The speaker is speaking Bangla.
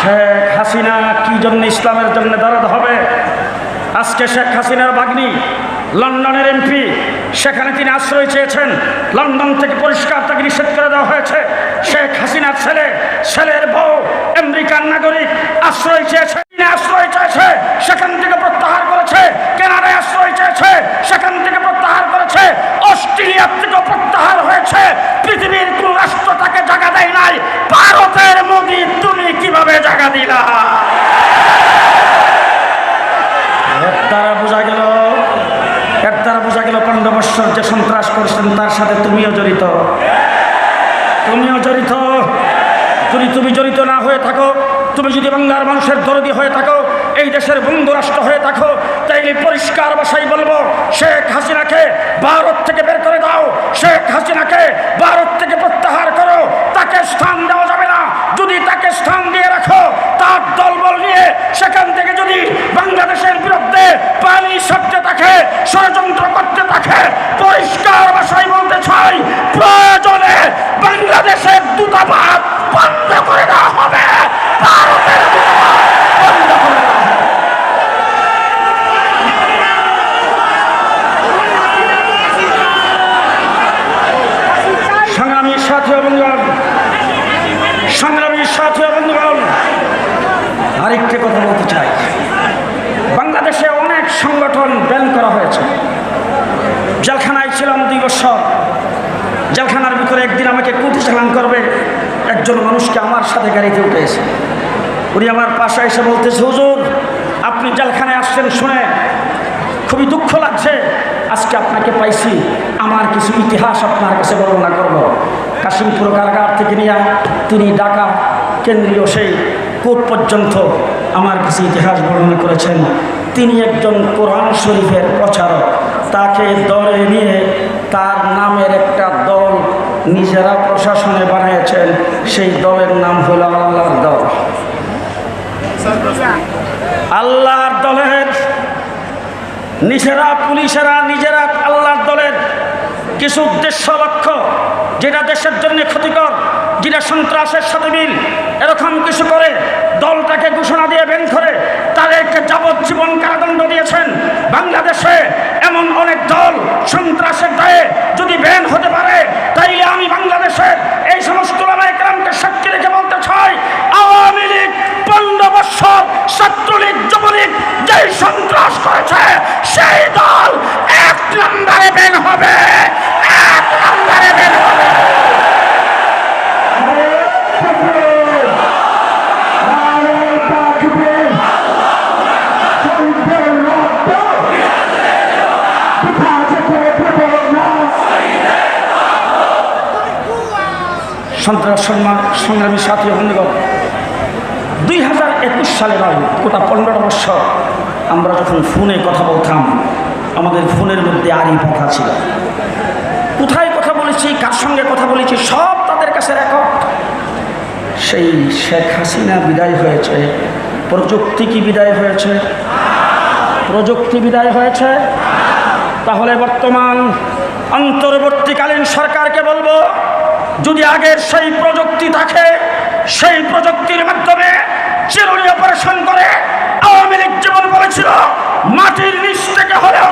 শেখ হাসিনা কি জন্য ইসলামের জন্য দাঁড়াতে হবে? আজকে শেখ হাসিনার বাগ্নি, লন্ডনের এমপি, সেখানে তিনি আশ্রয় চেয়েছেন। লন্ডন থেকে পরিষ্কার তাকে নিষেধ করে দেওয়া হয়েছে। শেখ হাসিনার ছেলে, ছেলের বউ আমেরিকান নাগরিক, আশ্রয় চেয়েছে। আশ্রয় চেয়েছে, সেখান থেকে প্রত্যাহার করেছে। কেনাডায় আশ্রয় চেয়েছে, সেখান থেকে প্রত্যাহার করেছে। অস্ট্রেলিয়ার থেকে প্রত্যাহার হয়েছে। পৃথিবীর কোন রাষ্ট্র তাকে জায়গা দেয় নাই। ভারতের তুমি দ্বারা বোঝা গেল বোঝা গেল বৎসর যে সন্ত্রাস করছেন, তার সাথে তুমিও জড়িত। তুমিও জড়িত। যদি তুমি জড়িত না হয়ে থাকো, তুমি যদি বাংলার মানুষের দরদি হয়ে থাকো, এই দেশের বন্ধু রাষ্ট্র হয়ে থাকো, তাইলে পরিষ্কার ভাষায় বলব, শেখ হাসিনাকে ভারত থেকে বের করে দাও, শেখ হাসিনাকে ভারত থেকে প্রত্যাহার করো, তাকে স্থান দেওয়া যাবে না যদি তাকে স্থান দিয়ে রাখো তার দলবল সেখান থেকে যদি বাংলাদেশের বিরুদ্ধে পানি সরতে থাকে, ষড়যন্ত্র করতে থাকে, পরিষ্কার ভাষায় বলতে চাই, প্রয়োজনে বাংলাদেশের দূতাবাস বন্ধ করে দেওয়া হবে। সংগ্রামী সাথী বন্ধুগণ সংগ্রামী সাথী বন্ধুগণ আরেকটি কথা বলতে চাই বাংলাদেশে অনেক সংগঠন ব্যান করা হয়েছে জেলখানায় ছিলাম দুই বছর জেলখানার ভিতরে একদিন আমাকে কুটি চালান করবে, একজন মানুষকে আমার সাথে গাড়িতে উঠে এসে উনি আমার পাশে এসে বলতেছে, হুজুর, আপনি জেলখানায় আসছেন শুনে খুবই দুঃখ লাগছে। আজকে আপনাকে পাইছি। আমার কিছু ইতিহাস আপনার কাছে বর্ণনা করব। কাশিমপুর কারাগার থেকে নিয়ে তিনি ঢাকা, কেন্দ্রীয় সেই কোর্ট পর্যন্ত আমার কাছে ইতিহাস বর্ণনা করেছেন। তিনি একজন কোরআন শরীফের প্রচারক। তাকে দলে নিয়ে তার নিজেরা প্রশাসনে বানিয়েছেন, সেই দলের নাম হলো আল্লাহর দল। আল্লাহর দলের নিজেরা, পুলিশেরা নিজেরা আল্লাহর দলের কিছু উদ্দেশ্য লক্ষ্য, যেটা দেশের জন্য ক্ষতিকর, যেটা সন্ত্রাসের সাথে মিল, এরকম কিছু করে দলটাকে ঘোষণা দিয়ে বেন করে তাদেরকে যাবজ্জীবন কারাদণ্ড দিয়েছেন। বাংলাদেশে এমন অনেক দল সন্ত্রাসের দায়ে যদি ব্যান হতে পারে তাইলে আমি বাংলাদেশের এই সমস্ত সন্ত্রাস সম্মান, সংগ্রামী সাথী বন্ধুগণ, দুই হাজার একুশ সালে নয়, গোটা পনেরো বৎসর আমরা যখন ফোনে কথা বলতাম, আমাদের ফোনের মধ্যে আরই কথা ছিল। কোথায় কথা বলেছি, কার সঙ্গে কথা বলেছি, সব তাদের কাছে রেকর্ড। সেই শেখ হাসিনা বিদায় হয়েছে, প্রযুক্তি কি বিদায় হয়েছে? প্রযুক্তি বিদায় হয়েছে? তাহলে বর্তমান, অন্তর্বর্তীকালীন সরকারকে বলব যদি আগের সেই প্রযুক্তি থাকে, সেই প্রযুক্তির মাধ্যমে চিরুনি অপারেশন করে আওয়ামী লীগ যেমন বলেছিল, মাটির নিচ থেকে হলেও